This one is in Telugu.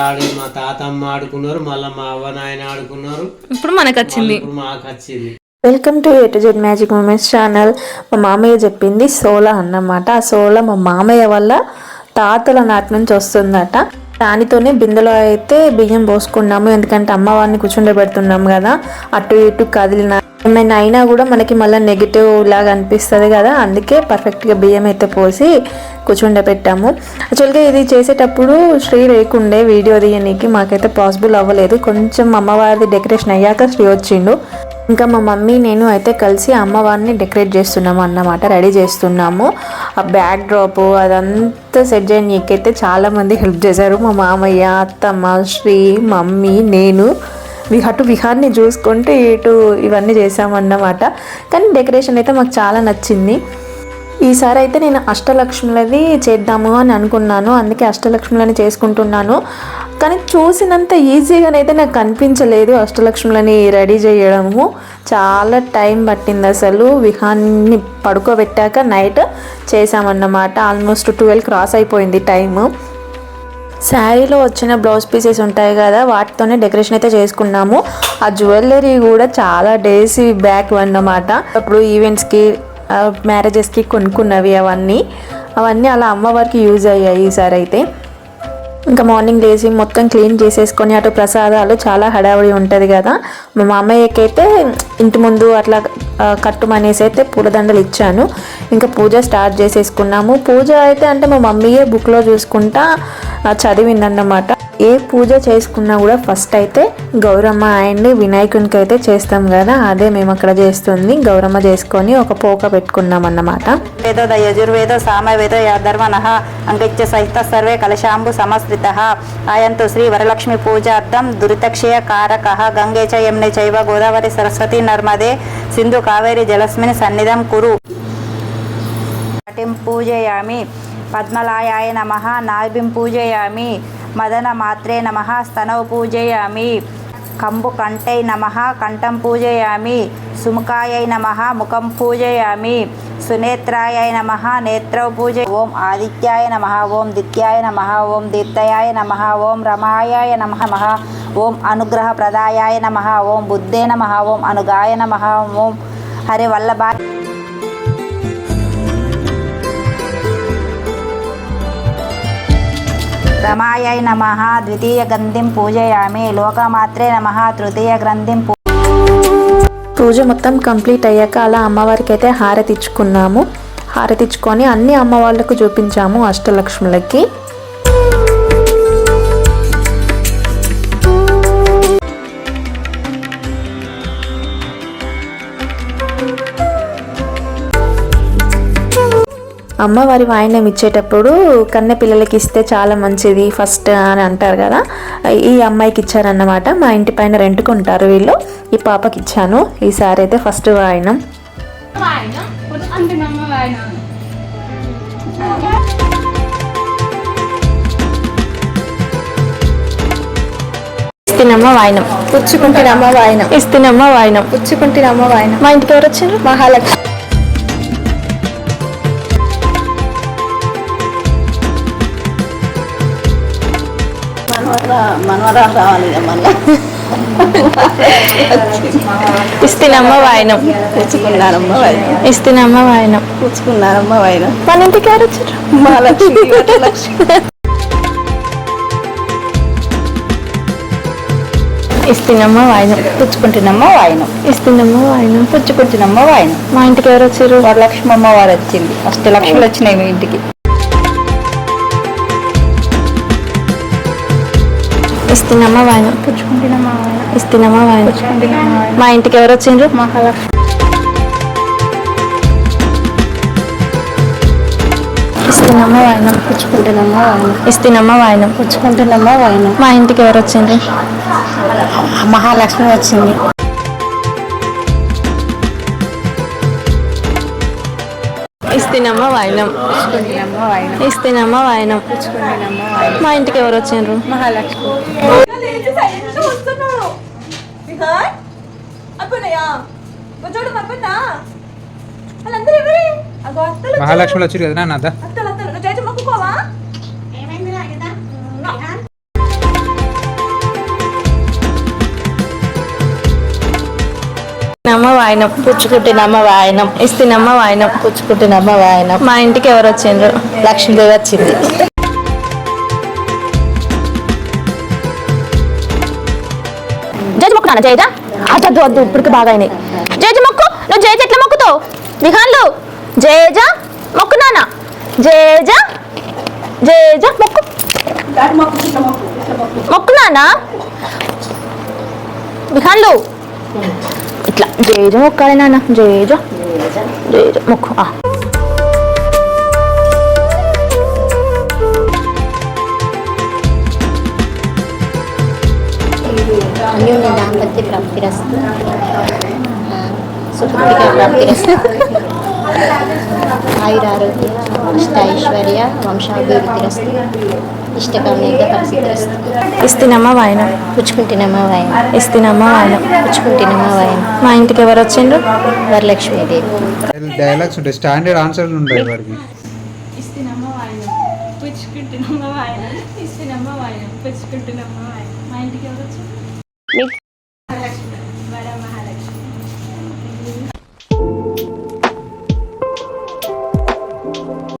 ఆడి మా తాతమ్మ ఆడుకున్నారు మళ్ళీ మా అవ్వ నాయన ఆడుకున్నారు. ఇప్పుడు మనకు వచ్చింది ఇప్పుడు మాకు వచ్చింది welcome to A to Z magic moments channel మా మామయ్య చెప్పింది సోలా అన్నమాట. ఆ సోలా మా మామయ్య వల్ల తాతల నాటి నుంచి వస్తుందట. దానితోనే బిందెలో అయితే బియ్యం పోసుకున్నాము. ఎందుకంటే అమ్మవారిని కూర్చుండబెడుతున్నాం కదా. అటు ఇటు కదిలిన ఏమైనా అయినా కూడా మనకి మళ్ళీ నెగిటివ్ లాగా అనిపిస్తుంది కదా. అందుకే పర్ఫెక్ట్గా బియ్యం అయితే పోసి కూర్చుండబెట్టాము. యాక్చువల్గా ఇది చేసేటప్పుడు శ్రీ లేకుండే వీడియో తీయనీకి మాకైతే పాసిబుల్ అవ్వలేదు. కొంచెం అమ్మవారిది డెకరేషన్ అయ్యాక శ్రీ వచ్చిండు. ఇంకా మా మమ్మీ నేను అయితే కలిసి అమ్మవారిని డెకరేట్ చేస్తున్నాము అన్నమాట రెడీ చేస్తున్నాము. ఆ బ్యాక్ డ్రాప్ అదంతా సెట్ చేయనీకైతే చాలా చాలామంది హెల్ప్ చేశారు. మా మామయ్య అత్తమ్మ శ్రీ మమ్మీ నేను. అటు విహార్ని చూసుకుంటే ఇటు ఇవన్నీ చేసామన్నమాట కానీ డెకరేషన్ అయితే మాకు చాలా నచ్చింది. ఈసారి అయితే నేను అష్టలక్ష్ములది చేద్దాము అని అనుకున్నాను. అందుకే అష్టలక్ష్ములని చేసుకుంటున్నాను. కానీ చూసినంత ఈజీగానైతే నాకు కనిపించలేదు అష్టలక్ష్ములని రెడీ చేయడము. చాలా టైం పట్టింది అసలు. విహాన్ని పడుకోబెట్టాక నైట్ చేసామన్నమాట ఆల్మోస్ట్ ట్వెల్వ్ క్రాస్ అయిపోయింది టైము. శారీలో వచ్చిన బ్లౌజ్ పీసెస్ ఉంటాయి కదా వాటితోనే డెకరేషన్ అయితే చేసుకున్నాము. ఆ జ్యువెలరీ కూడా చాలా డేస్ బ్యాక్ అన్నమాట. అప్పుడు ఈవెంట్స్కి మ్యారేజెస్కి కొనుక్కున్నవి అవన్నీ. అవన్నీ అలా అమ్మవారికి యూజ్ అయ్యాయి ఈసారి అయితే. ఇంకా మార్నింగ్ లేచి మొత్తం క్లీన్ చేసేసుకొని అటు ప్రసాదాలు చాలా హడావిడి ఉంటుంది కదా. మా అమ్మయ్యకైతే ఇంటి ముందు అట్లా కట్టుమనేసి అయితే పూలదండలు ఇచ్చాను. ఇంకా పూజ స్టార్ట్ చేసేసుకున్నాము. పూజ అయితే అంటే మా మమ్మీయే బుక్లో చూసుకుంటా చదివిందన్నమాట. ఏ పూజ చేసుకున్నా కూడా ఫస్ట్ అయితే గౌరమ్మ అండ్ వినాయకునికి అయితే చేస్తాం కదా అదే మేము అక్కడ చేస్తుంది. గౌరమ్మ చేసుకొని ఒక పోక పెట్టుకున్నాం అన్నమాట వేదో ద యజుర్వేదో సామవేదో యధర్మణ అంగత్య సహిత సర్వే కలశాంబు సమస్త ఆయంతు శ్రీ వరలక్ష్మి పూజార్థం దురితక్షయ కారక. గంగే చ యమునే చైవ గోదావరి సరస్వతి నర్మదే. సింధు కావేరి జలస్మిని సన్నిధం కురు. పూజయామి. పద్మలాయాయ నమ నాభిం పూజయామి మదన మాత్రే నమ స్తనవ పూజయామి కంబు కంఠై నమ కంఠం పూజయామి సుముఖాయై నమ ముఖం పూజయామి సునేత్రాయ నమ నేత్రౌ పూజ ఓం ఆదిత్యాయ నమ ఓం దిత్యాయ నమ ఓం దీప్తయాయ నమ ఓం రమాయాయ నమ ఓం అనుగ్రహ ప్రదాయాయ నమ ఓం బుద్ధే నమ ఓం అనుగాయ నమ ఓం హరి రమాయై నమ ద్వితీయ గ్రంథిం పూజయామి లోకమాత్రే నమ తృతీయ గ్రంథిం పూజ మొత్తం కంప్లీట్ అయ్యాక అలా అమ్మవారికి అయితే హారతి ఇచ్చుకున్నాము. హారతి ఇచ్చుకొని అన్ని అమ్మవాళ్ళకు చూపించాము అష్టలక్ష్ములకి. అమ్మవారి వాయినం ఇచ్చేటప్పుడు కన్నె పిల్లలకి ఇస్తే చాలా మంచిది ఫస్ట్ అని అంటారు కదా. ఈ అమ్మాయికి ఇచ్చారన్నమాట. మా ఇంటి పైన రెంట్కుంటారు వీళ్ళు. ఈ పాపకి ఇచ్చాను. ఈసారి అయితే ఫస్ట్ వాయినం. వాయినం? పుచ్చుకుంటున్నమ్మ వాయినం. ఇస్తున్నమ్మ వాయినం. పుచ్చుకుంటున్నమ్మ వాయినం. మా ఇంటికి ఎవరు వచ్చారు మహాలక్ష్మి. మనవరాలు రావాలి మళ్ళీ. ఇస్తున్నమ్మ వాయినం. పుచ్చుకున్నారమ్మ వైన ఇస్తున్నమ్మ వాయినం. పుచ్చుకున్నారమ్మ వైన మన ఇంటికి ఎవరు వచ్చారు? మహాలక్ష్మి వరలక్ష్మి. ఇస్తున్నమ్మ వాయినం. పుచ్చుకుంటున్నమ్మ వాయనం. ఇస్తున్నమ్మ వాయినం. పుచ్చుకుంటున్నమ్మ వాయనం. మా ఇంటికి ఎవరు వచ్చారు? వరలక్ష్మి అమ్మవారు వచ్చింది. అష్టలక్ష్ములు వచ్చినాయి మీ ఇంటికి. ఇస్తున్నమ్మ వాయినం పుచ్చుకుంటున్నమ్మ వాయనం మా ఇంటికి ఎవరు వచ్చిండ్రు? మహాలక్ష్మి ఇస్తున్నమ్మ వాయినం పుచ్చుకుంటున్నమ్మ వాయనం ఇస్తున్నమ్మ వాయినం పుచ్చుకుంటున్నమ్మ వాయనం మా ఇంటికి ఎవరు వచ్చిండ్రు? మహాలక్ష్మి వచ్చింది. వాయినం. వాయనం. మా ఇంటికి ఎవరు వచ్చిండ్రు? మహాలక్ష్మి. మహాలక్ష్మిలో వచ్చారు కదా నాన్న ఇస్తినమ్మ వాయనం పుచ్చుకుంటున్నమ్మ వాయనం ఇస్తినమ్మ వాయనం పుచ్చుకుంటున్నమ్మ వాయనం మా ఇంటికి ఎవరు వచ్చిండ్రు? లక్ష్మీదేవి వచ్చింది. జేజ మొక్కు నాన్న అద్దు వద్దు ఇప్పటికి బాగా అయినాయి. జేజ మొక్కు నువ్వు జేజ ఎట్లా మొక్కుతావు? విహాన్లు జేజ మొక్కు నాన్న. జేజ జేజ మొక్కు. మొక్కు నాన్న. విహాన్లు ఇట్లా జేజ మొక్కాలి నాన్న జేజ జేజ మొక్కు ఆ. అన్యోన్య దాంపత్య ప్రాప్తిరస్తు సుఖృతిక ప్రాప్తిరస్తు ఆయురారోగ్య ఇష్ట ఐశ్వర్య వంశాభివృద్ధిరస్తు ఇష్టకామ్యంగా పరిస్థితిరస్తు ఇస్తినమ్మ వాయనం పుచ్చుకుంటున్నమ్మ వాయన ఇస్తినమ్మ వాయనం పుచ్చుకుంటున్నమ్మ వాయన మా ఇంటికి ఎవరు వచ్చిండ్రు? వరలక్ష్మీదేవి. డైలాగ్స్ ఉంటాయి. స్టాండర్డ్ ఆన్సర్లు ఉంటాయి వాడికి. ఇస్తినమ్మ వాయనం పుచ్చుకుంటున్నమ్మ వాయనం ఇస్తినమ్మ వాయనం పుచ్చుకుంటున్నమ్మ వాయనం మా ఇంటికి ఎవరు వచ్చారు మీకు